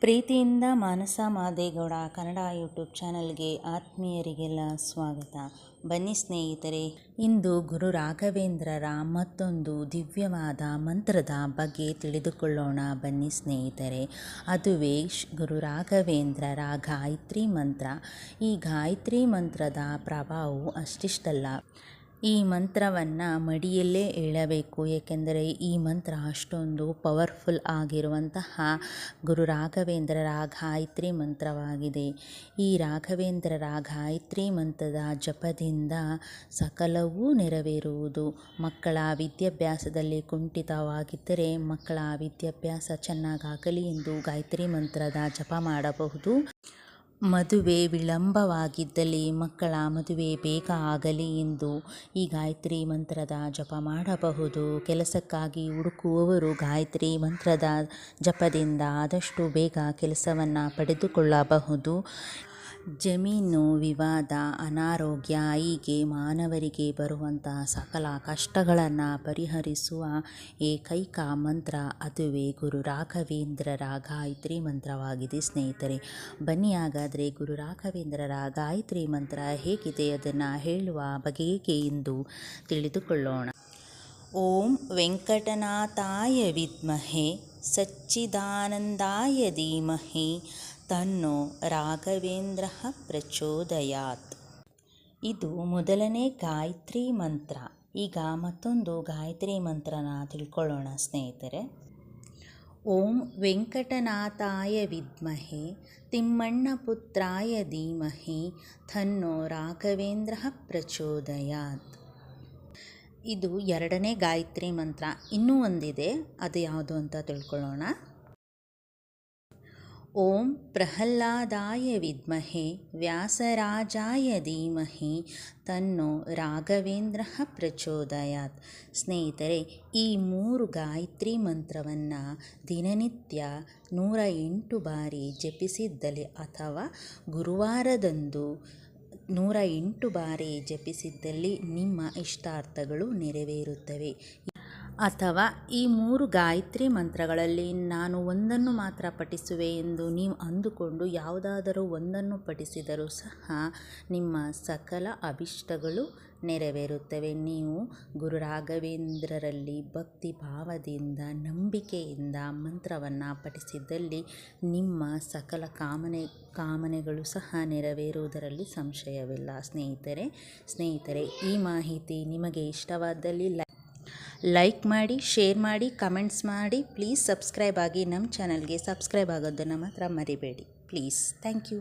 ಪ್ರೀತಿಯಿಂದ ಮಾನಸ ಮಾದೇಗೌಡ ಕನ್ನಡ ಯೂಟ್ಯೂಬ್ ಚಾನಲ್ಗೆ ಆತ್ಮೀಯರಿಗೆಲ್ಲ ಸ್ವಾಗತ. ಬನ್ನಿ ಸ್ನೇಹಿತರೆ, ಇಂದು ಗುರು ರಾಘವೇಂದ್ರರ ಮತ್ತೊಂದು ದಿವ್ಯವಾದ ಮಂತ್ರದ ಬಗ್ಗೆ ತಿಳಿದುಕೊಳ್ಳೋಣ. ಬನ್ನಿ ಸ್ನೇಹಿತರೆ, ಅದುವೇ ಗುರು ರಾಘವೇಂದ್ರರ ಗಾಯತ್ರಿ ಮಂತ್ರ. ಈ ಗಾಯತ್ರಿ ಮಂತ್ರದ ಪ್ರಭಾವವು ಅಷ್ಟಿಷ್ಟಲ್ಲ. ಈ ಮಂತ್ರವನ್ನು ಮಡಿಯಲ್ಲೇ ಹೇಳಬೇಕು. ಏಕೆಂದರೆ ಈ ಮಂತ್ರ ಅಷ್ಟೊಂದು ಪವರ್ಫುಲ್ ಆಗಿರುವಂತಹ ಗುರು ರಾಘವೇಂದ್ರರ ಗಾಯತ್ರಿ ಮಂತ್ರವಾಗಿದೆ. ಈ ರಾಘವೇಂದ್ರರ ಗಾಯತ್ರಿ ಮಂತ್ರದ ಜಪದಿಂದ ಸಕಲವೂ ನೆರವೇರುವುದು. ಮಕ್ಕಳ ವಿದ್ಯಾಭ್ಯಾಸದಲ್ಲಿ ಕುಂಠಿತವಾಗಿದ್ದರೆ ಮಕ್ಕಳ ವಿದ್ಯಾಭ್ಯಾಸ ಚೆನ್ನಾಗಾಗಲಿ ಎಂದು ಗಾಯತ್ರಿ ಮಂತ್ರದ ಜಪ ಮಾಡಬಹುದು. ಮದುವೆ ವಿಳಂಬವಾಗಿದ್ದಲ್ಲಿ ಮಕ್ಕಳ ಮದುವೆ ಬೇಗ ಆಗಲಿ ಎಂದು ಈ ಗಾಯತ್ರಿ ಮಂತ್ರದ ಜಪ ಮಾಡಬಹುದು. ಕೆಲಸಕ್ಕಾಗಿ ಹುಡುಕುವವರು ಗಾಯತ್ರಿ ಮಂತ್ರದ ಜಪದಿಂದ ಆದಷ್ಟು ಬೇಗ ಕೆಲಸವನ್ನು ಪಡೆದುಕೊಳ್ಳಬಹುದು. ಜಮೀನು ವಿವಾದ, ಅನಾರೋಗ್ಯ ಹೀಗೆ ಮಾನವರಿಗೆ ಬರುವಂತಹ ಸಕಲ ಕಷ್ಟಗಳನ್ನು ಪರಿಹರಿಸುವ ಏಕೈಕ ಮಂತ್ರ ಅದುವೇ ಗುರು ರಾಘವೇಂದ್ರರ ಗಾಯತ್ರಿ ಮಂತ್ರವಾಗಿದೆ ಸ್ನೇಹಿತರೆ. ಬನ್ನಿ ಹಾಗಾದರೆ ಗುರು ರಾಘವೇಂದ್ರರ ಗಾಯತ್ರಿ ಮಂತ್ರ ಹೇಗಿದೆ ಅದನ್ನು ಹೇಳುವ ಬಗೆಗೆ ಎಂದು ತಿಳಿದುಕೊಳ್ಳೋಣ. ಓಂ ವೆಂಕಟನಾಥಾಯ ವಿದ್ಮಹೆ, ಸಚ್ಚಿದಾನಂದಾಯ ಧೀಮಹಿ ತನ್ನೋ ರಾಘವೇಂದ್ರ ಪ್ರಚೋದಯಾತ್. ಇದು ಮೊದಲನೇ ಗಾಯತ್ರಿ ಮಂತ್ರ. ಈಗ ಮತ್ತೊಂದು ಗಾಯತ್ರಿ ಮಂತ್ರನ ತಿಳ್ಕೊಳ್ಳೋಣ ಸ್ನೇಹಿತರೆ. ಓಂ ವೆಂಕಟನಾಥಾಯ ವಿದ್ಮಹೆ ತಿಮ್ಮಣ್ಣಪುತ್ರಾಯ ಧೀಮಹಿ, ತನ್ನೋ ರಾಘವೇಂದ್ರ ಪ್ರಚೋದಯಾತ್. ಇದು ಎರಡನೇ ಗಾಯತ್ರಿ ಮಂತ್ರ. ಇನ್ನೂ ಒಂದಿದೆ. ಅದು ಯಾವುದು ಅಂತ ತಿಳ್ಕೊಳ್ಳೋಣ. ಓಂ ಪ್ರಹ್ಲಾದಾಯ ವಿದ್ಮಹೆ ವ್ಯಾಸರಾಜಾಯ ಧೀಮಹಿ ತನ್ನೋ ರಾಘವೇಂದ್ರ ಪ್ರಚೋದಯಾತ್. ಸ್ನೇಹಿತರೆ, ಈ ಮೂರು ಗಾಯತ್ರಿ ಮಂತ್ರವನ್ನು ದಿನನಿತ್ಯ ನೂರ ಎಂಟು ಬಾರಿ ಜಪಿಸಿದ್ದಲ್ಲಿ ಅಥವಾ ಗುರುವಾರದಂದು ನೂರ ಎಂಟು ಬಾರಿ ಜಪಿಸಿದ್ದಲ್ಲಿ ನಿಮ್ಮ ಇಷ್ಟಾರ್ಥಗಳು ನೆರವೇರುತ್ತವೆ. ಅಥವಾ ಈ ಮೂರು ಗಾಯತ್ರಿ ಮಂತ್ರಗಳಲ್ಲಿ ನಾನು ಒಂದನ್ನು ಮಾತ್ರ ಪಠಿಸುವೆ ಎಂದು ನೀವು ಅಂದುಕೊಂಡು ಯಾವುದಾದರೂ ಒಂದನ್ನು ಪಠಿಸಿದರೂ ಸಹ ನಿಮ್ಮ ಸಕಲ ಅಭಿಷ್ಟಗಳು ನೆರವೇರುತ್ತವೆ. ನೀವು ಗುರು ರಾಘವೇಂದ್ರರಲ್ಲಿ ಭಕ್ತಿ ಭಾವದಿಂದ ನಂಬಿಕೆಯಿಂದ ಮಂತ್ರವನ್ನು ಪಠಿಸಿದ್ದಲ್ಲಿ ನಿಮ್ಮ ಸಕಲ ಕಾಮನೆ, ಕಾಮನೆಗಳು ಸಹ ನೆರವೇರುವುದರಲ್ಲಿ ಸಂಶಯವಿಲ್ಲ. ಸ್ನೇಹಿತರೆ ಸ್ನೇಹಿತರೆ, ಈ ಮಾಹಿತಿ ನಿಮಗೆ ಇಷ್ಟವಾದಲ್ಲಿ ಲೈಕ್ ಮಾಡಿ ಶೇರ್ ಮಾಡಿ ಕಮೆಂಟ್ಸ್ ಮಾಡಿ. ಪ್ಲೀಸ್ ಸಬ್ಸ್ಕ್ರೈಬ್ ಆಗಿ ನಮ್ಮ ಚಾನಲ್ಗೆ ಸಬ್ಸ್ಕ್ರೈಬ್ ಆಗೋದನ್ನು ಮಾತ್ರ ಮರಿಬೇಡಿ. Please thank you